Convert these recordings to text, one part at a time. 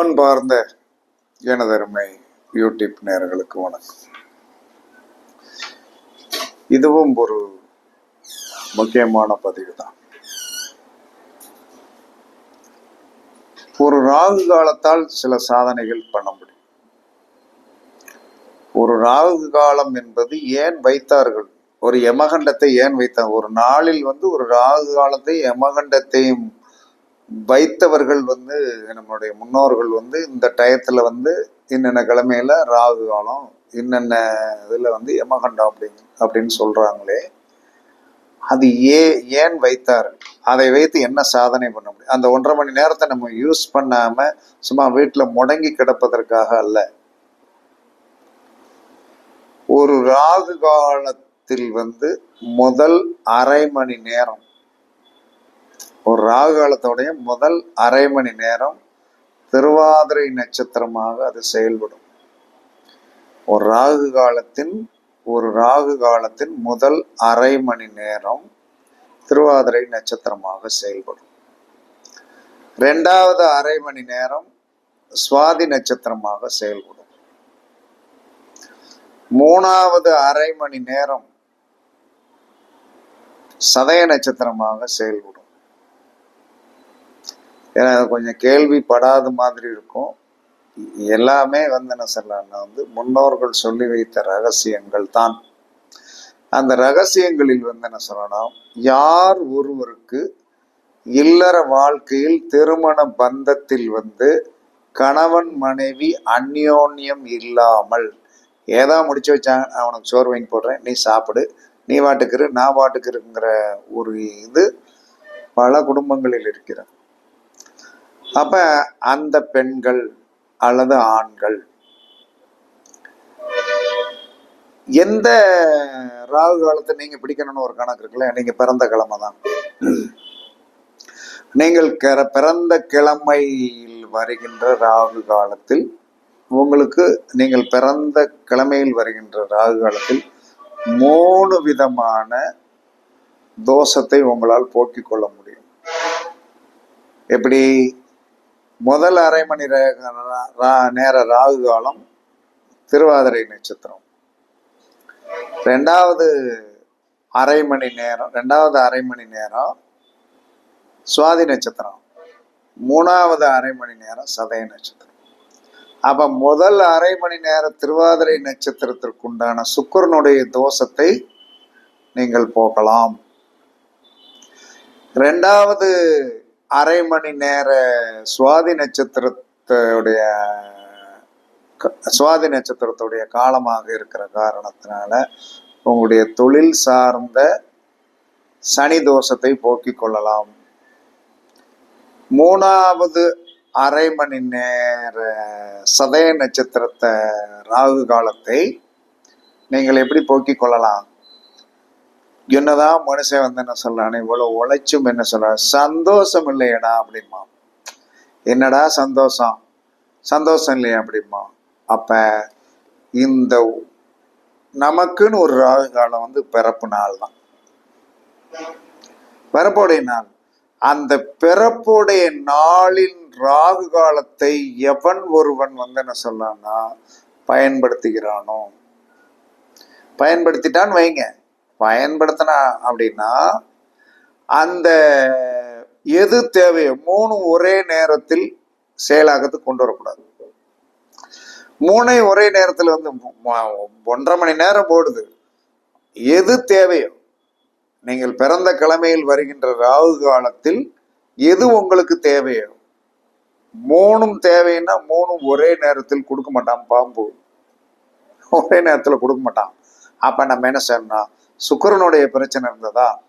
அன்பார்ந்த எனதருமை யூடியூப் நேர்களுக்கு வணக்கம். இதுவும் ஒரு முக்கியமான பதிவு தான் ஒரு ராகு காலத்தால் சில சாதனைகள் பண்ண முடியும். ஒரு ராகு காலம் என்பது ஏன் வைத்தார்கள்? ஒரு யமகண்டத்தை ஏன் வைத்தார்? ஒரு நாளில் வந்து ஒரு ராகு காலத்தை யமகண்டத்தையும் வைத்தவர்கள் வந்து நம்மளுடைய முன்னோர்கள் வந்து இந்த டயத்தில் வந்து இன்னென்ன கிழமையில ராகு காலம் என்னென்ன இதில் வந்து யமகண்டம் அப்படின்னு அப்படின்னு சொல்கிறாங்களே அது ஏ ஏன் வைத்தார்கள் அதை வைத்து என்ன சாதனை பண்ண முடியும்? அந்த ஒன்றரை மணி நேரத்தை நம்ம யூஸ் பண்ணாமல் சும்மா வீட்டில் முடங்கி கிடப்பதற்காக அல்ல. ஒரு ராகு காலத்தில் வந்து முதல் அரை மணி நேரம் ஒரு ராகு காலத்தோடைய முதல் அரை மணி நேரம் திருவாதிரை நட்சத்திரமாக அது செயல்படும். ஒரு ராகு காலத்தின் ஒரு ராகு காலத்தின் முதல் அரை மணி நேரம் திருவாதிரை நட்சத்திரமாக செயல்படும். ரெண்டாவது அரை மணி நேரம் சுவாதி நட்சத்திரமாக செயல்படும். மூணாவது அரை மணி நேரம் சதய நட்சத்திரமாக செயல்படும். ஏன்னா அது கொஞ்சம் கேள்விப்படாத மாதிரி இருக்கும். எல்லாமே வந்து என்ன சொல்லலாம்னா வந்து முன்னோர்கள் சொல்லி வைத்த ரகசியங்கள் தான். அந்த ரகசியங்களில் வந்து என்ன சொல்லணும் யார் ஒருவருக்கு இல்லற வாழ்க்கையில் திருமண பந்தத்தில் வந்து கணவன் மனைவி அந்யோன்யம் இல்லாமல் ஏதா முடிச்சு வச்சாங்க நான் உனக்கு சோறு வாங்கி போடுறேன் நீ சாப்பிடு நீ வாட்டுக்கிறு நான் வாட்டுக்கிருங்கிற ஒரு இது பல குடும்பங்களில் இருக்கிறது. அப்ப அந்த பெண்கள் அல்லது ஆண்கள் எந்த ராகு காலத்தை நீங்க பிடிக்கணும்னு ஒரு கணக்கு இருக்குல்ல? நீங்க பிறந்த கிழமை தான். நீங்கள் பிறந்த கிழமையில் வருகின்ற ராகு காலத்தில் உங்களுக்கு நீங்கள் பிறந்த கிழமையில் வருகின்ற ராகு காலத்தில் மூணு விதமான தோஷத்தை உங்களால் போக்கிக் கொள்ள முடியும். எப்படி? முதல் அரை மணி ரா- நேர ராகு காலம் திருவாதிரை நட்சத்திரம். ரெண்டாவது அரை மணி நேரம் ரெண்டாவது அரை மணி நேரம் சுவாதி நட்சத்திரம். மூணாவது அரை மணி நேரம் சதய நட்சத்திரம். அப்ப முதல் அரை மணி நேர திருவாதிரை நட்சத்திரத்திற்குண்டான சுக்கரனுடைய தோஷத்தை நீங்கள் போக்கலாம். ரெண்டாவது அரை மணி நேர சுவாதி நட்சத்திரத்துடைய சுவாதி நட்சத்திரத்துடைய காலமாக இருக்கிற காரணத்தினால உங்களுடைய தொழில் சார்ந்த சனி தோஷத்தை போக்கிக் கொள்ளலாம். மூணாவது அரை மணி நேர சதய நட்சத்திரத்தை ராகு காலத்தை நீங்கள் எப்படி போக்கிக் கொள்ளலாம்? என்னதான் மனுஷன் வந்து என்ன சொல்றானே இவ்வளவு உழைச்சும் என்ன சொல்றான் சந்தோஷம் இல்லையடா அப்படிமா என்னடா சந்தோஷம்? சந்தோஷம் இல்லையா அப்படிமா அப்ப இந்த நமக்குன்னு ஒரு ராகு காலம் வந்து பிறப்பு நாள் தான். பிறப்புடைய நாள். அந்த பிறப்புடைய நாளின் ராகு காலத்தை எவன் ஒருவன் வந்து என்ன சொல்லான்னா பயன்படுத்துகிறானோ? பயன்படுத்திட்டான்னு வைங்க. பயன்படுத்தினா அப்படின்னா அந்த எது தேவையோ மூணு ஒரே நேரத்தில் செயலாக்கத்துக்கு கொண்டு வரக்கூடாது. மூணை ஒரே நேரத்தில் வந்து ஒன்றரை மணி நேரம் போடுது எது தேவையோ நீங்கள் பிறந்த கிழமையில் வருகின்ற ராகு காலத்தில் எது உங்களுக்கு தேவையோ மூணும் தேவைன்னா மூணும் ஒரே நேரத்தில் கொடுக்க மாட்டான் பாம்பு. ஒரே நேரத்தில் கொடுக்க மாட்டான். அப்ப நம்ம என்ன செய்யணும் சுக்கிரனுடைய பிரச்சனை இருந்ததா?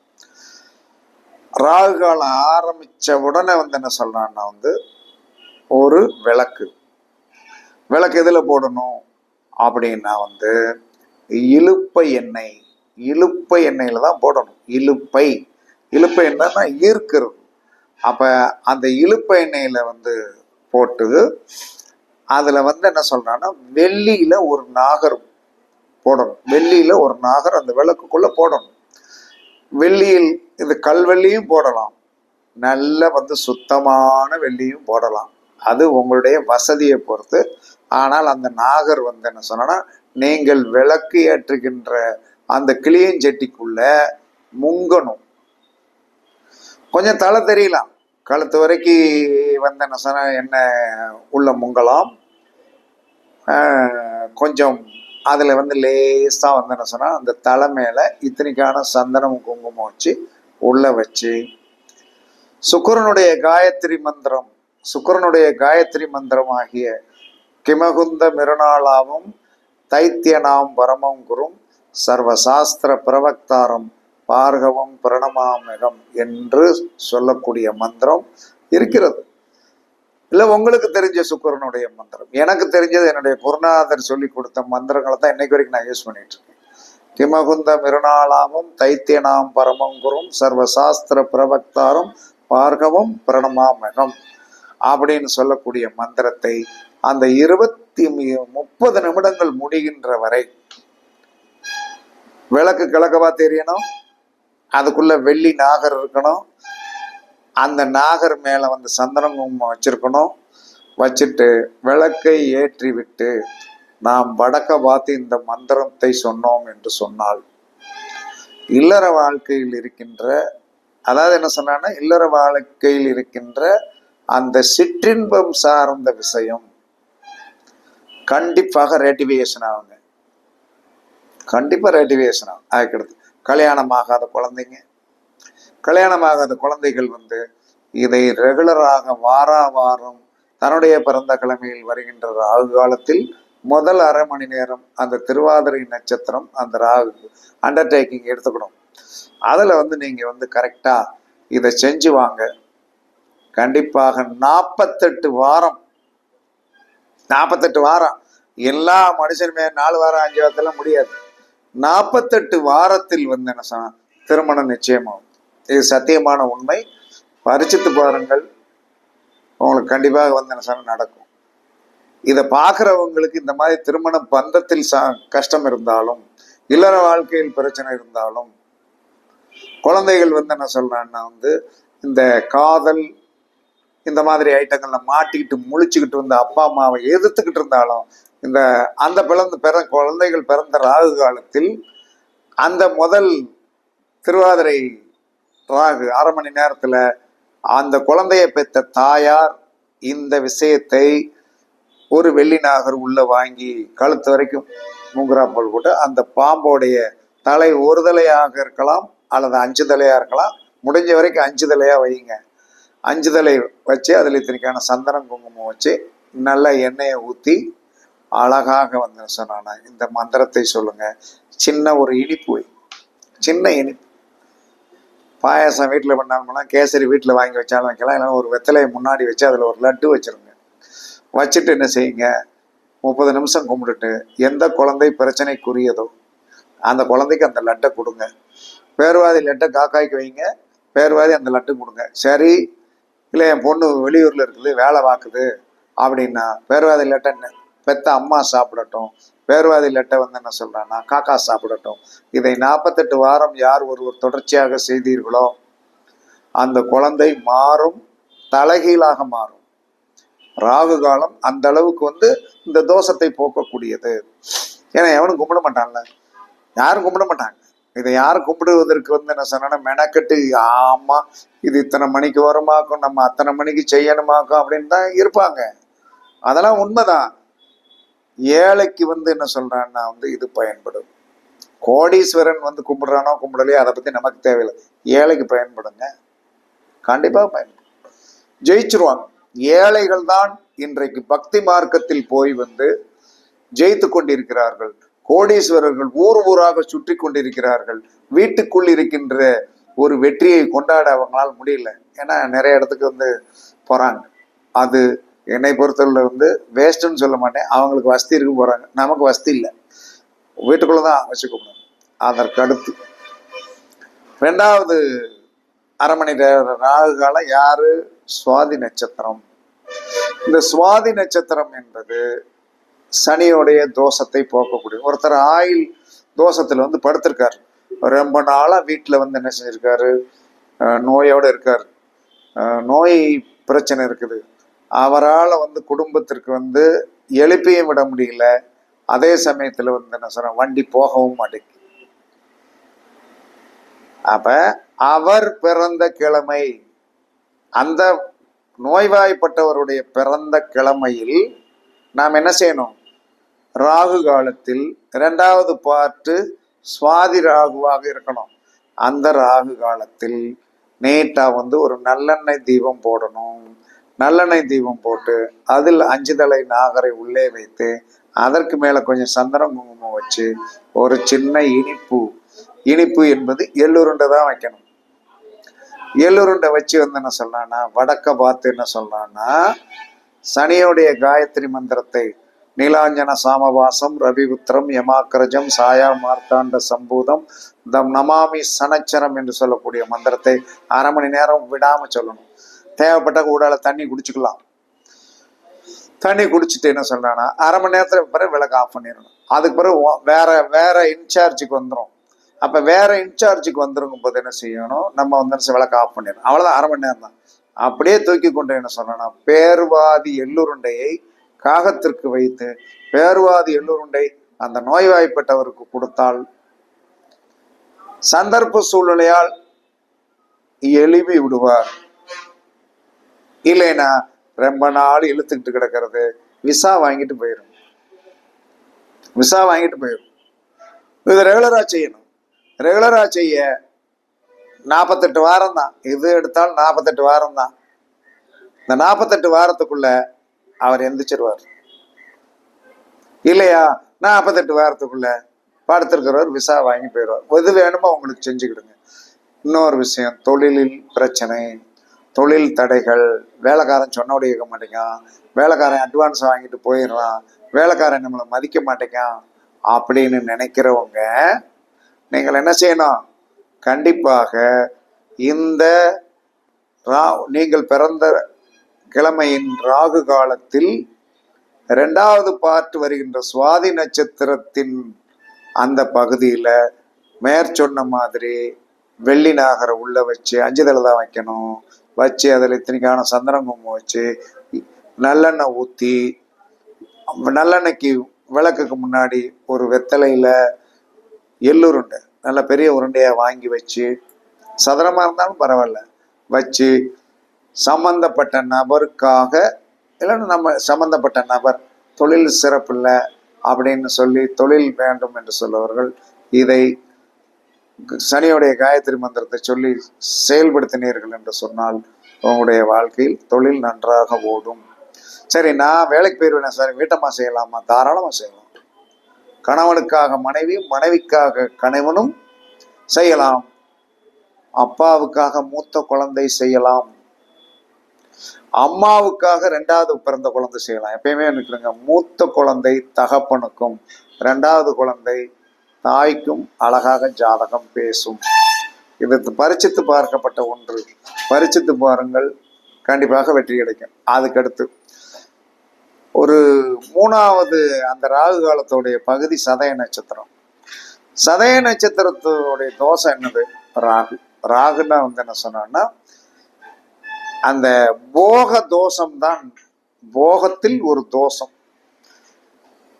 ராகு காலம் ஆரம்பிச்ச உடனே வந்து என்ன சொல்றான்னா வந்து ஒரு விளக்கு. விளக்கு எதில் போடணும்? அப்படின்னா வந்து இழுப்பை எண்ணெய். இழுப்பை எண்ணெயில தான் போடணும். இலுப்பை இலுப்பை எண்ணெய்னா ஈர்க்கிறது அப்ப அந்த இழுப்பை எண்ணெயில வந்து போட்டு அதுல வந்து என்ன சொல்றான்னா வெள்ளியில ஒரு நாகரும். போடணும். வெள்ளியில ஒரு நாகர் அந்த விளக்குக்குள்ள போடணும். வெள்ளியில் இந்த கல்வெள்ளியும் போடலாம். நல்ல வந்து சுத்தமான வெள்ளியும் போடலாம். அது உங்களுடைய வசதியை பொறுத்து. ஆனால் அந்த நாகர் வந்து என்ன சொன்னா நீங்கள் விளக்கு ஏற்றுகின்ற அந்த கிளியஞ்செட்டிக்குள்ள முங்கணும். கொஞ்சம் தலை தெரியலாம். கழுத்து வரைக்கும் வந்து என்ன சொன்ன என்ன உள்ள முங்கலாம். கொஞ்சம் அதில் வந்து லேஸாக வந்து என்ன சொன்னால் அந்த தலை மேலே இத்தனைக்கான சந்தனம் குங்குமம் வச்சு உள்ள வச்சு சுக்கரனுடைய காயத்ரி மந்திரம் சுக்கரனுடைய காயத்ரி மந்திரம் ஆகிய கிமகுந்த மிருணாளாவும் தைத்தியனாம் பரமம் குரும் சர்வசாஸ்திர பிரவக்தாரம் பார்கவம் பிரணமாமிகம் என்று சொல்லக்கூடிய மந்திரம் இருக்கிறது. இல்லை உங்களுக்கு தெரிஞ்ச சுக்கரனுடைய மந்திரம். எனக்கு தெரிஞ்சது என்னுடைய குருநாதர் சொல்லி கொடுத்த மந்திரங்களை தான் இன்னைக்கு வரைக்கும் நான் யூஸ் பண்ணிட்டு இருக்கேன். திமகுந்த மிருணாளாமும் தைத்தியனாம் பரமங்குரும் சர்வசாஸ்திர பிரபக்தாரும் பார்கவும் பிரணமாமகம் அப்படின்னு சொல்லக்கூடிய மந்திரத்தை அந்த இருபத்தி முப்பது நிமிடங்கள் முடிகின்ற வரை விளக்கு கிழக்கவா தெரியணும்? அதுக்குள்ள வெள்ளி நாகர் இருக்கணும். அந்த நாகர் மேலே வந்து சந்தன குங்குமம் வச்சிருக்கணும். வச்சுட்டு விளக்கை ஏற்றி விட்டு நாம் வடக்க பார்த்து இந்த மந்திரத்தை சொன்னோம் என்று சொன்னால் இல்லற வாழ்க்கையில் இருக்கின்ற அதாவது என்ன சொன்னான்னா இல்லற வாழ்க்கையில் இருக்கின்ற அந்த சிற்றின்பம் சார்ந்த விஷயம் கண்டிப்பாக ரேட்டிவேஷன் ஆகுங்க. கண்டிப்பாக ரேட்டிவேஷன் ஆகும். ஆகிக்கிறது கல்யாணம் ஆகாத குழந்தைங்க கல்யாணம் ஆகாத குழந்தைகள் வந்து இதை ரெகுலராக வாரா வாரம் தன்னுடைய பிறந்த கிழமையில் வருகின்ற ராகு காலத்தில் முதல் அரை மணி நேரம் அந்த திருவாதிரை நட்சத்திரம் அந்த ராகு அண்டர்டேக்கிங் எடுத்துக்கணும். அதில் வந்து நீங்கள் வந்து கரெக்டாக இதை செஞ்சு வாங்க. கண்டிப்பாக நாற்பத்தெட்டு வாரம் நாற்பத்தெட்டு வாரம். எல்லா மனுஷனுமே நாலு வாரம் அஞ்சு வாரத்தெல்லாம் முடியாது. நாற்பத்தெட்டு வாரத்தில் வந்து என்ன சொன்னா திருமணம் நிச்சயமாகும். இது சத்தியமான உண்மை. பரிச்சித்து பாருங்கள். உங்களுக்கு கண்டிப்பாக வந்து என்ன நடக்கும். இதை பார்க்குறவங்களுக்கு இந்த மாதிரி திருமண பந்தத்தில் சா கஷ்டம் இருந்தாலும் இல்லற வாழ்க்கையில் பிரச்சனை இருந்தாலும் குழந்தைகள் வந்து என்ன சொல்றாங்கன்னா வந்து இந்த காதல் இந்த மாதிரி ஐட்டங்கள்ல மாட்டிக்கிட்டு முழிச்சுக்கிட்டு வந்து அப்பா அம்மாவை எதிர்த்துக்கிட்டு இருந்தாலும் இந்த அந்த பிறந்த பிற குழந்தைகள் பிறந்த ராகு காலத்தில் அந்த முதல் திருவாதிரை ராகு அரை மணி நேரத்தில் அந்த குழந்தையை பெற்ற தாயார் இந்த விஷயத்தை ஒரு வெள்ளி நாகர் உள்ள வாங்கி கழுத்து வரைக்கும் மூங்குறாப்பல் போட்டு அந்த பாம்போடைய தலை ஒரு தலையாக இருக்கலாம் அல்லது அஞ்சு தலையாக இருக்கலாம். முடிஞ்ச வரைக்கும் அஞ்சு தலையாக வையுங்க. அஞ்சு தலை வச்சு அதில் இத்தனைக்கான சந்தனம் குங்குமம் வச்சு நல்ல எண்ணெயை ஊற்றி அழகாக வந்து சொன்னான இந்த மந்திரத்தை சொல்லுங்க. சின்ன ஒரு இனிப்பு சின்ன இனிப்பு. பாயாசம் வீட்டில் பண்ணாங்கன்னா கேசரி வீட்டில் வாங்கி வச்சாலும் வைக்கலாம். இல்லைன்னா ஒரு வெத்தலையை முன்னாடி வச்சு அதில் ஒரு லட்டு வச்சிருங்க. வச்சுட்டு என்ன செய்யுங்க? முப்பது நிமிஷம் கும்பிட்டுட்டு எந்த குழந்தை பிரச்சனைக்குரியதோ அந்த குழந்தைக்கு அந்த லட்டை கொடுங்க. பேர்வாதி லட்டை காக்காய்க்கு வைங்க. பேர்வாதி அந்த லட்டு கொடுங்க. சரி இல்லை என் பொண்ணு வெளியூரில் இருக்குது வேலை பார்க்குது அப்படின்னா பேர்வாதி லட்டை பெத்த அம்மா சாப்பிடட்டும். பேர்வாதி லெட்டை வந்து என்ன சொல்றான்னா காக்கா சாப்பிடட்டும். இதை நாற்பத்தெட்டு வாரம் யார் ஒருவர் தொடர்ச்சியாக செய்தீர்களோ அந்த குழந்தை மாறும் தலைகீழாக மாறும். ராகு காலம் அந்த அளவுக்கு வந்து இந்த தோஷத்தை போக்கக்கூடியது. ஏன்னா எவனும் கும்பிட மாட்டான்ல. யாரும் கும்பிட மாட்டாங்க. இதை யாரும் கும்பிடுவதற்கு வந்து என்ன சொன்னா மெனக்கட்டு ஆமா இது இத்தனை மணிக்கு வருமாக்கும் நம்ம அத்தனை மணிக்கு செய்யணுமாக்கும் அப்படின்னு தான் இருப்பாங்க. அதெல்லாம் உண்மைதான். ஏழைக்கு வந்து என்ன சொல்றான்னா வந்து இது பயன்படும். கோடீஸ்வரன் வந்து கும்பிடுறானோ கும்பிடலையோ அதை பத்தி நமக்கு தேவையில்லை. ஏழைக்கு பயன்படுங்க. கண்டிப்பாக பயன்படும். ஜெயிச்சிருவாங்க. ஏழைகள் தான் இன்றைக்கு பக்தி மார்க்கத்தில் போய் வந்து ஜெயித்து கொண்டிருக்கிறார்கள். கோடீஸ்வரர்கள் ஊர் ஊராக சுற்றி கொண்டிருக்கிறார்கள். வீட்டுக்குள் இருக்கின்ற ஒரு வெற்றியை கொண்டாட அவங்களால முடியல. ஏன்னா நிறைய இடத்துக்கு வந்து போறாங்க. அது என்னை பொறுத்தவரையில் வந்து வேஸ்ட்டுன்னு சொல்ல மாட்டேன். அவங்களுக்கு வசதி இருக்கு போறாங்க. நமக்கு வசதி இல்லை. வீட்டுக்குள்ளே தான் வச்சுக்கணும் அதற்கு அடுத்து ரெண்டாவது அரை மணி ராகு காலம் யாரு? சுவாதி நட்சத்திரம். இந்த சுவாதி நட்சத்திரம் என்பது சனியோடைய தோஷத்தை போக்கக்கூடிய ஒருத்தர் ஆயில் தோஷத்துல வந்து படுத்திருக்காரு. ரொம்ப நாளா வீட்டில் வந்து என்ன செஞ்சிருக்காரு? நோயோடு நோயோட நோய் பிரச்சனை இருக்குது. அவரால் வந்து குடும்பத்திற்கு வந்து எழுப்பியும் விட முடியல. அதே சமயத்தில் வந்து என்ன சொல்கிறேன் வண்டி போகவும் மாட்டேங்குது. அப்போ அவர் பிறந்த கிழமை அந்த நோய்வாய்ப்பட்டவருடைய பிறந்த கிழமையில் நாம் என்ன செய்யணும்? ராகு காலத்தில் இரண்டாவது பாட்டு சுவாதி ராகுவாக இருக்கணும். அந்த ராகு காலத்தில் நீட்டாக வந்து ஒரு நல்லெண்ணெய் தீபம் போடணும். நல்லெண்ணெய் தீபம் போட்டு அதில் அஞ்சு தலை நாகரை உள்ளே வைத்து அதற்கு மேலே கொஞ்சம் சந்தனம் குங்குமம் வச்சு ஒரு சின்ன இனிப்பு. இனிப்பு என்பது எள்ளுருண்டை தான் வைக்கணும். எள்ளுருண்டை வச்சு வந்து என்ன சொல்றான்னா வடக்க பார்த்து என்ன சொல்றான்னா சனியோடைய காயத்ரி மந்திரத்தை நீலாஞ்சன சாமவாசம் ரவிபுத்திரம் யமாக்கிரஜம் சாயா மார்த்தாண்ட சம்பூதம் தம் நமாமி சனச்சரம் என்று சொல்லக்கூடிய மந்திரத்தை அரை மணி நேரம் விடாம சொல்லணும். தேவைப்பட்ட கூடால தண்ணி குடிச்சுக்கலாம். தண்ணி குடிச்சிட்டு என்ன சொல்றானா அரை மணி நேரத்துக்கு பிறகு விளக்கு ஆஃப் பண்ணிடணும். அதுக்கு பிறகு வேற வேற இன்சார்ஜுக்கு வந்துடும் அப்ப வேற இன்சார்ஜுக்கு வந்துருக்கும் போது என்ன செய்யணும்? நம்ம வந்து விளக்கு ஆஃப் பண்ணிடணும். அவ்வளவுதான் அரை மணி நேரம் தான் அப்படியே தூக்கி கொண்டு என்ன சொன்னா பேர்வாதி எள்ளுருண்டையை காகத்திற்கு வைத்து பேர்வாதி எள்ளுருண்டை அந்த நோய்வாய்ப்பட்டவருக்கு கொடுத்தால் சந்தர்ப்ப சூழ்நிலையால் எழுப்பி விடுவார். இல்லைன்னா ரொம்ப நாள் இழுத்துக்கிட்டு கிடக்கிறது. விசா வாங்கிட்டு போயிடும் விசா வாங்கிட்டு போயிடும் இது ரெகுலரா செய்யணும். ரெகுலரா செய்ய நாற்பத்தெட்டு வாரம் தான். இது எடுத்தாலும் நாற்பத்தெட்டு வாரம் தான். இந்த நாற்பத்தெட்டு வாரத்துக்குள்ள அவர் எந்திரிச்சிருவார். இல்லையா? நாற்பத்தெட்டு வாரத்துக்குள்ள படுத்திருக்கிறவர் விசா வாங்கி போயிடுவார். எது வேணுமோ உங்களுக்கு செஞ்சுக்கிடுங்க. இன்னொரு விஷயம் தொழிலில் பிரச்சனை. தொழில் தடைகள் வேலைக்காரன் சொன்னபடி இருக்க மாட்டேங்கான் வேலைக்காரன் அட்வான்ஸ் வாங்கிட்டு போயிடுறான் வேலைக்காரன் நம்மளை மதிக்க மாட்டேங்கான் அப்படின்னு நினைக்கிறவங்க நீங்கள் என்ன செய்யணும்? கண்டிப்பாக இந்த ரா நீங்கள் பிறந்த கிழமையின் ராகு காலத்தில் ரெண்டாவது பார்ட் வருகின்ற சுவாதி நட்சத்திரத்தின் அந்த பகுதியில் மேற்சொன்ன மாதிரி வெள்ளி நாகரை உள்ள வச்சு அஞ்சுதலை தான் வைக்கணும். வச்சு அதில் இத்தனைக்கான சந்தனம் குங்குமம் வச்சு நல்லெண்ணெய் ஊற்றி நல்லெண்ணெய்க்கு விளக்குக்கு முன்னாடி ஒரு வெத்தலையில் எள்ளுருண்டை நல்ல பெரிய உருண்டையாக வாங்கி வச்சு சதுரமாக இருந்தாலும் பரவாயில்ல வச்சு சம்பந்தப்பட்ட நபருக்காக இல்லைன்னா நம்ம சம்பந்தப்பட்ட நபர் தொழில் சிறப்பில்லை அப்படின்னு சொல்லி தொழில் வேண்டும் என்று சொல்லுவர்கள் இதை சனியுடைய காயத்ரி மந்திரத்தை சொல்லி செயல்படுத்தினீர்கள் என்று சொன்னால் உங்களுடைய வாழ்க்கையில் தொழில் நன்றாக ஓடும். சரி நான் வேலைக்கு போயிடுவேன் சார்? வீட்டம்மா செய்யலாமா? தாராளமாக செய்யலாம். கணவனுக்காக மனைவி மனைவிக்காக கணவனும் செய்யலாம். அப்பாவுக்காக மூத்த குழந்தை செய்யலாம். அம்மாவுக்காக ரெண்டாவது பிறந்த குழந்தை செய்யலாம். எப்பயுமே நினைக்கிறேங்க மூத்த குழந்தை தகப்பனுக்கும் ரெண்டாவது குழந்தை தாய்க்கும் அழகாக ஜாதகம் பேசும். இது பரிச்சித்து பார்க்கப்பட்ட ஒன்று. பரிச்சித்து பாருங்கள். கண்டிப்பாக வெற்றி கிடைக்கும். அதுக்கடுத்து ஒரு மூணாவது அந்த ராகு காலத்துடைய பகுதி சதய நட்சத்திரம். சதய நட்சத்திரத்துடைய தோசை என்னது? ராகு. ராகுன்னா வந்து என்ன சொன்னோம்னா அந்த போக தோஷம் தான் போகத்தில் ஒரு தோஷம்.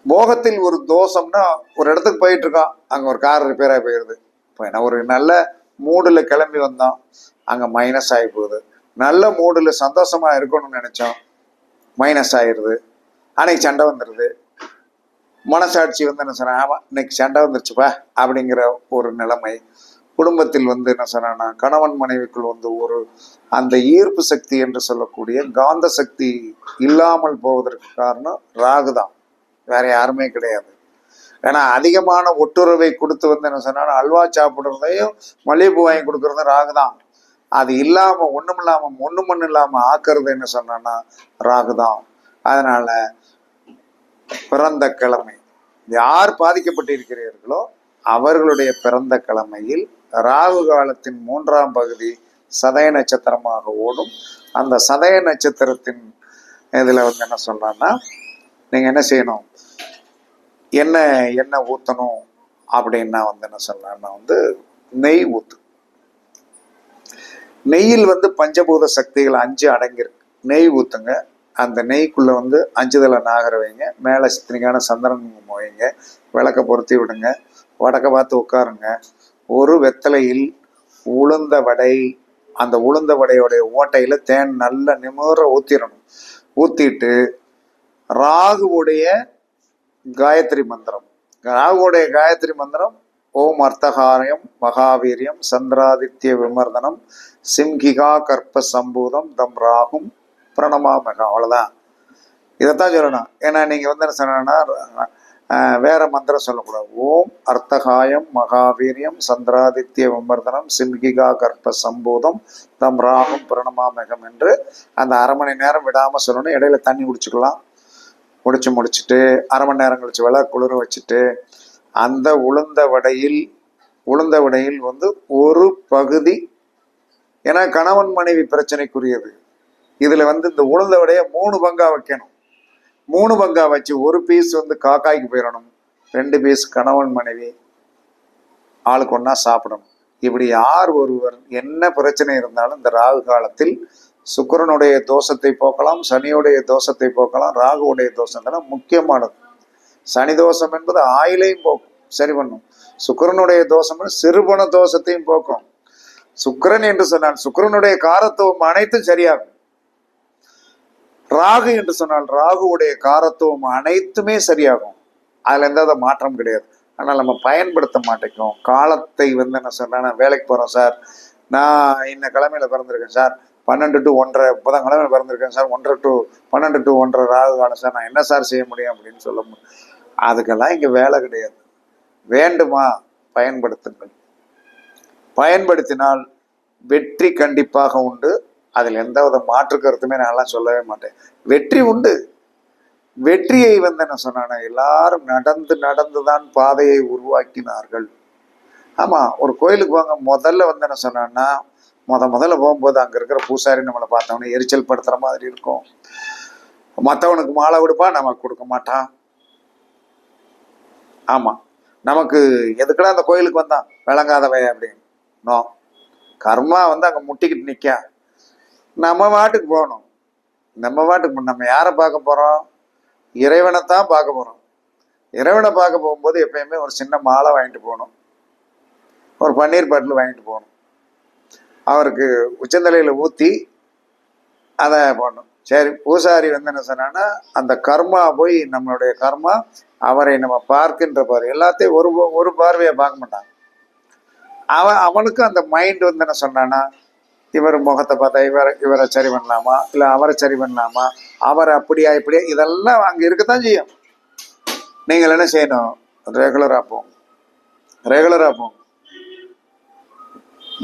போகத்தில் ஒரு தோஷம்னா ஒரு இடத்துக்கு போயிட்டு இருக்கோம் அங்க ஒரு கார் ரிப்பேர் ஆகி போயிடுது இப்போ என்ன ஒரு நல்ல மூடில் கிளம்பி வந்தோம் அங்க மைனஸ் ஆகி போகுது. நல்ல மூடில் சந்தோஷமா இருக்கணும்னு நினைச்சோம். மைனஸ் ஆயிடுது அன்னைக்கு சண்டை வந்துடுது மனசாட்சி வந்து என்ன சொன்னா ஆமா இன்னைக்கு சண்டை வந்துருச்சுப்பா அப்படிங்கிற ஒரு நிலைமை. குடும்பத்தில் வந்து என்ன சொன்னா கணவன் மனைவிக்குள் வந்து ஒரு அந்த ஈர்ப்பு சக்தி என்று சொல்லக்கூடிய காந்த சக்தி இல்லாமல் போவதற்கு காரணம் ராகுதான். வேற யாருமே கிடையாது. ஏன்னா அதிகமான ஒட்டுறவை கொடுத்து வந்து என்ன சொன்னா அல்வா சாப்பிடுறதையும் மல்லிகைப்பூ வாங்கி கொடுக்கறதும் ராகு தான். அது இல்லாம ஒன்றும் இல்லாமல் ஒண்ணும் ஒண்ணு இல்லாம ஆக்குறது என்ன சொன்னா ராகு தான். அதனால பிறந்த கிழமை. யார் பாதிக்கப்பட்டிருக்கிறீர்களோ அவர்களுடைய பிறந்த கிழமையில் ராகு காலத்தின் மூன்றாம் பகுதி சதய நட்சத்திரமாக ஓடும். அந்த சதய நட்சத்திரத்தின் இதில் வந்து என்ன சொல்றான்னா நீங்கள் என்ன செய்யணும்? என்ன எண்ணெய் ஊற்றணும் அப்படின்னா வந்து என்ன சொல்லலாம்னா வந்து நெய் ஊத்து. நெய்யில் வந்து பஞ்சபூத சக்திகள் அஞ்சு அடங்கியிருக்கு. நெய் ஊத்துங்க. அந்த நெய்க்குள்ள வந்து அஞ்சுதலை நாகர வைங்க. மேலே சித்திரிக்கான சந்திரன் வைங்க. விளக்க பொருத்தி விடுங்க. வடக்க பார்த்து உட்காருங்க. ஒரு வெத்தலையில் உளுந்த வடை அந்த உளுந்த வடையோடைய ஓட்டையில தேன் நல்ல நிமிர ஊத்திடணும் ஊத்திட்டு ராகுவுடைய காயத்ரி மந்திரம். ராகுவுடைய காயத்ரி மந்திரம் ஓம் அர்த்தகாரியம் மகாவீரியம் சந்திராதித்ய விமர்தனம் சிம்கிகா கற்ப சம்பூதம் தம் ராகும் பிரணமாமகம் அவ்வளோதான் இதைத்தான் சொல்லணும். ஏன்னா நீங்கள் வந்து என்ன சொன்னா வேற மந்திரம் சொல்லக்கூடாது. ஓம் அர்த்தகாயம் மகாவீரியம் சந்திராதித்ய விமர்தனம் சிம்கிகா கற்ப சம்பூதம் தம் ராகும் பிரணமாமகம் என்று அந்த அரை மணி நேரம் விடாமல் சொல்லணும். இடையில தண்ணி குடிச்சுக்கலாம். முடிச்சு முடிச்சுட்டு அரை மணி நேரம் கழிச்சு விலை குளிர வச்சுட்டு அந்த உளுந்த வடையில் உளுந்த வடையில் வந்து ஒரு பகுதி ஏன்னா கணவன் மனைவி பிரச்சனைக்குரியது. இதுல வந்து இந்த உளுந்த வடையை மூணு பங்கா வைக்கணும். மூணு பங்கா வச்சு ஒரு பீஸ் வந்து காக்காய்க்கு போயிடணும் ரெண்டு பீஸ் கணவன் மனைவி ஆளுக்கு ஒன்றா சாப்பிடணும். இப்படி யார் ஒருவர் என்ன பிரச்சனை இருந்தாலும் இந்த ராகு காலத்தில் சுக்கிரனுடைய தோஷத்தை போக்கலாம் சனியுடைய தோஷத்தை போக்கலாம் ராகுவுடைய தோஷம் முக்கியமானது. சனி தோஷம் என்பது ஆயிலையும் போக்கும் சரி பண்ணும். சுக்கரனுடைய தோஷம் சிறுபண தோஷத்தையும் போக்கும். சுக்கிரன் என்று சொன்னால் சுக்கரனுடைய காரத்துவம் அனைத்தும் சரியாகும். ராகு என்று சொன்னால் ராகுவுடைய காரத்துவம் அனைத்துமே சரியாகும். அதுல எந்த மாற்றம் கிடையாது. ஆனால் நம்ம பயன்படுத்த மாட்டேங்கிறோம். காலத்தை வந்து என்ன சொன்னா நான் வேலைக்கு போறோம் சார். நான் இன்ன கிழமையில பிறந்திருக்கேன் சார். பன்னெண்டு டு ஒன்றரை புதன்கிழமை பிறந்திருக்கேன் சார். ஒன்றரை டு பன்னெண்டு டு ஒன்றரை ராகு காலம் சார். நான் என்ன சார் செய்ய முடியும் அப்படின்னு சொல்ல முடியும். அதுக்கெல்லாம் இங்கே வேலை கிடையாது. வேண்டுமா? பயன்படுத்துங்கள். பயன்படுத்தினால் வெற்றி கண்டிப்பாக உண்டு. அதில் எந்த வித மாற்று கருத்துமே நான்லாம் சொல்லவே மாட்டேன். வெற்றி உண்டு. வெற்றியை வந்து என்ன சொன்னானே எல்லாரும் நடந்து நடந்து தான் பாதையை உருவாக்கினார்கள். ஆமாம் ஒரு கோயிலுக்கு வாங்க முதல்ல வந்து என்ன சொன்னான்னா முத முதல்ல போகும்போது அங்கே இருக்கிற பூசாரி நம்மளை பார்த்தவொன்னே எரிச்சல் படுத்துகிற மாதிரி இருக்கும். மற்றவனுக்கு மாலை கொடுப்பா நமக்கு கொடுக்க மாட்டான் ஆமாம் நமக்கு எதுக்குடா அந்த கோயிலுக்கு வந்தான் விளங்காதவை அப்படின்னு. நோ. கர்மா வந்து அங்கே முட்டிக்கிட்டு நிற்கா நம்ம வாட்டுக்கு போகணும். நம்ம வாட்டுக்கு நம்ம யாரை பார்க்க போகிறோம் இறைவனை தான் பார்க்க போகிறோம் இறைவனை பார்க்க போகும்போது எப்பயுமே ஒரு சின்ன மாலை வாங்கிட்டு போகணும். ஒரு பன்னீர் பாட்டில் வாங்கிட்டு போகணும். அவருக்கு உச்சந்தலையில் ஊற்றி அதை பண்ணும் சரி பூசாரி வந்து என்ன சொன்னான்னா அந்த கர்மா போய் நம்மளுடைய கர்மா அவரை நம்ம பார்க்கின்ற பார்வை. எல்லாத்தையும் ஒரு ஒரு பார்வையை பார்க்க மாட்டான். அவன் அவனுக்கு அந்த மைண்ட் வந்து என்ன சொன்னான்னா இவர் முகத்தை பார்த்தா இவரை இவரை சரி பண்ணலாமா? இல்லை அவரை சரி பண்ணலாமா? அவரை அப்படியா இப்படியா? இதெல்லாம் அங்கே இருக்கத்தான் செய்யும். நீங்கள் என்ன செய்யணும்? ரெகுலராக போங்க ரெகுலராக போங்க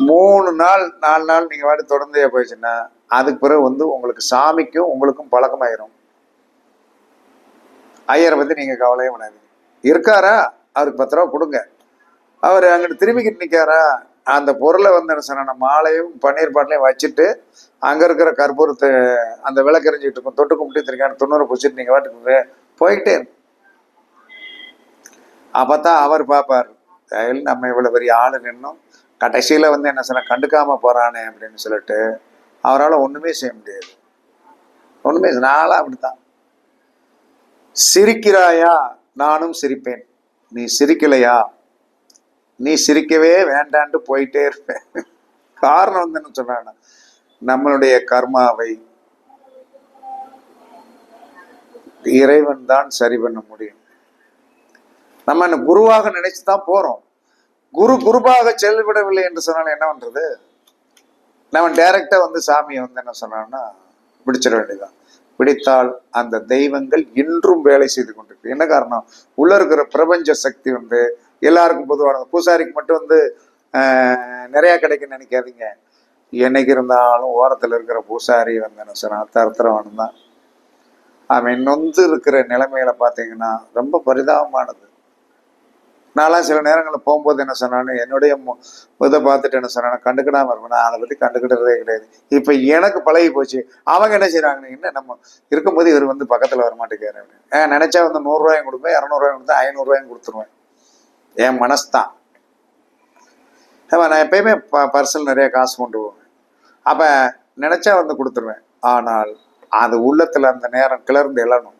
மூணு நாள் நாலு நாள் நீங்கள் வாட்டி தொடர்ந்தே போயிடுச்சுன்னா அதுக்கு பிறகு வந்து உங்களுக்கு சாமிக்கும் உங்களுக்கும் பழக்கமாயிரும். ஐயரை பற்றி நீங்கள் கவலையே பண்ணாதீங்க இருக்காரா? அவருக்கு பத்து ரூபா கொடுங்க. அவர் அங்கிட்டு திரும்பிக்கிட்டு நிற்காரா அந்த பொருளை வந்து என்ன சொன்ன மாலையும் பன்னீர் பாட்டிலையும் வச்சுட்டு அங்கே இருக்கிற கற்பூரத்தை அந்த விளக்கறிஞ்சிட்டு இருக்கும் தொட்டு கும்பிட்டு திருக்கான தொண்ணூறு பிடிச்சிட்டு நீங்கள் வாட்டுக்கு போயிட்டே அப்பதான் அவர் பார்ப்பார் நம்ம இவ்வளவு பெரிய ஆளு நின்னோம். கடைசியில் வந்து என்ன சொன்ன கண்டுக்காமல் போறானே அப்படின்னு சொல்லிட்டு அவரால் ஒண்ணுமே செய்ய முடியாது. ஒன்றுமே நாளாக அப்படித்தான். சிரிக்கிறாயா? நானும் சிரிப்பேன். நீ சிரிக்கலையா? நீ சிரிக்கவே வேண்டான்ட்டு போயிட்டே இருப்பேன். காரணம் வந்து என்ன சொல்றாங்க நம்மளுடைய கர்மாவை இறைவன் தான் சரி பண்ண முடியும். நம்ம குருவாக நினைச்சு தான் போகிறோம் குரு குருவாக செயல்படவில்லை என்று சொன்னால் என்ன பண்றது? நம்ம டைரக்டா வந்து சாமியை வந்து என்ன சொன்னான்னா பிடிச்சிட வேண்டியதுதான். பிடித்தால் அந்த தெய்வங்கள் இன்றும் வேலை செய்து கொண்டிருக்கு. என்ன காரணம்? உள்ள இருக்கிற பிரபஞ்ச சக்தி வந்து எல்லாருக்கும் பொதுவானது. பூசாரிக்கு மட்டும் வந்து நிறைய கிடைக்குன்னு நினைக்காதீங்க. என்னைக்கு இருந்தாலும் ஓரத்தில் இருக்கிற பூசாரி வந்து என்ன சொன்னா தருத்திரவன் தான். அவன் நொந்து இருக்கிற நிலைமையில பார்த்தீங்கன்னா ரொம்ப பரிதாபமானது. நான்லாம் சில நேரங்களில் போகும்போது என்ன சொன்னான்னு என்னுடைய இதை பார்த்துட்டு என்ன சொன்னான்னு கண்டுக்கிடாமல் இருப்பேன். நான் அதை பற்றி கண்டுக்கிட்டதே கிடையாது. இப்போ எனக்கு பழகி போச்சு. அவங்க என்ன செய்கிறாங்கன்னு என்ன நம்ம இருக்கும்போது இவர் வந்து பக்கத்தில் வரமாட்டேங்கிறாரு. ஏன் நினச்சா வந்து நூறுரூவாயும் கொடுப்பேன் இரநூறுவாயும் கொடுத்தேன் ஐநூறுரூவாயும் கொடுத்துருவேன். என் மனசு தான் நான் எப்பயுமே ப பர்சல் நிறைய காசு கொண்டு போவேன். அப்போ நினச்சா வந்து கொடுத்துருவேன். ஆனால் அது உள்ளத்தில் அந்த நேரம் கிளர்ந்து எழணும்.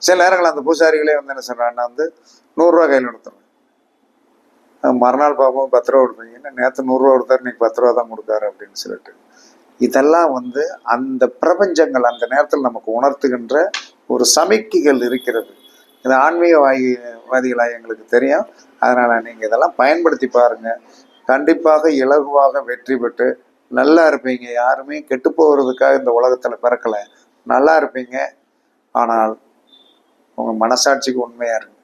சில நேரங்கள் அந்த பூசாரிகளே வந்து என்ன சொல்கிறாங்கன்னா வந்து நூறுரூவா கையில் எடுத்துருவேன் மறுநாள் பார்ப்போம் பத்து ரூபா கொடுப்பீங்க என்ன நேற்று நூறுரூவா கொடுத்தாரு இன்னைக்கு பத்து ரூபா தான் கொடுத்தாரு? அப்படின்னு சொல்லிட்டு. இதெல்லாம் வந்து அந்த பிரபஞ்சங்கள் அந்த நேரத்தில் நமக்கு உணர்த்துகின்ற ஒரு சமிக்கைகள் இருக்கிறது. இது ஆன்மீகவாதிகளாக எங்களுக்கு தெரியும். அதனால நீங்கள் இதெல்லாம் பயன்படுத்தி பாருங்க. கண்டிப்பாக இலகுவாக வெற்றி பெற்று நல்லா இருப்பீங்க. யாருமே கெட்டு போகிறதுக்காக இந்த உலகத்தில் பிறக்கலை. நல்லா இருப்பீங்க. ஆனால் உங்க மனசாட்சிக்கு உண்மையா இருங்க.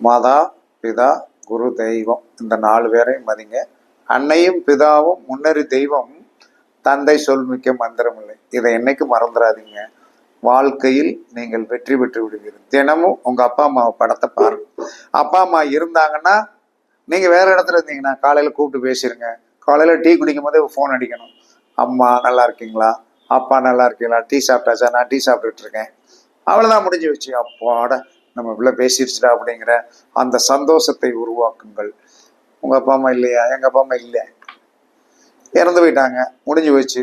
மாதா பிதா குரு தெய்வம். இந்த நாலு பேரையும் மதிங்க. அன்னையும் பிதாவும் முன்னறி தெய்வம். தந்தை சொல்மிக்க மந்திரம் இல்லை. இதை என்னைக்கு மறந்துடாதீங்க. வாழ்க்கையில் நீங்கள் வெற்றி பெற்று விடுவீர்கள். தினமும் உங்க அப்பா அம்மாவை படத்தை பாருங்க. அப்பா அம்மா இருந்தாங்கன்னா நீங்க வேற இடத்துல இருந்தீங்கன்னா காலையில கூப்பிட்டு பேசிருங்க. காலையில டீ குடிக்கும் போதே ஃபோன் அடிக்கணும். அம்மா நல்லா இருக்கீங்களா? அப்பா நல்லா இருக்கீங்களா? டீ சாப்பிட்டாச்சா? நான் டீ சாப்பிட்டுட்டு இருக்கேன். அவ்வளோதான் முடிஞ்சு வச்சு அப்பாட நம்ம இவ்வளோ பேசிடுச்சுடா அப்படிங்கிற அந்த சந்தோஷத்தை உருவாக்குங்கள். உங்க அப்பா அம்மா இல்லையா? எங்க அப்பா அம்மா இல்லை இறந்து போயிட்டாங்க. முடிஞ்சு போச்சு.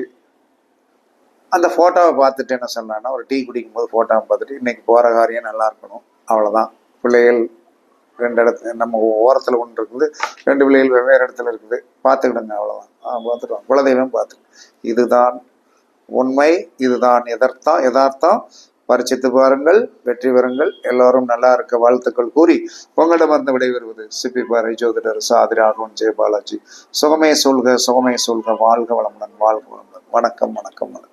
அந்த ஃபோட்டோவை பார்த்துட்டு என்ன சொன்னான்னா ஒரு டீ குடிக்கும் போது ஃபோட்டோவை பார்த்துட்டு இன்னைக்கு போகிற காரியம் நல்லா இருக்கணும். அவ்வளோதான் பிள்ளைகள் ரெண்டு இடத்துல நம்ம ஓரத்தில் ஒன்று இருக்குது ரெண்டு பிள்ளைகள் வெவ்வேறு இடத்துல இருக்குது. பார்த்துக்கிடுங்க அவ்வளோதான் ஆ குலதெய்வம் பார்த்துக்கணும் இதுதான் உண்மை இதுதான் எதார்த்தம் யதார்த்தம் பரிச்சித்து பாருங்கள் வெற்றி பெறுங்கள். எல்லோரும் நல்லா இருக்க வாழ்த்துக்கள் கூறி உங்களிடமிருந்து விடைபெறுவது சிபி பாறை ஜோதிடர் சாதி ராகவன் ஜெயபாலாஜி. சுகமே சொல்க சுகமே சொல்க வாழ்க வளமுடன் வாழ்க வளமுடன். வணக்கம் வணக்கம் வணக்கம்.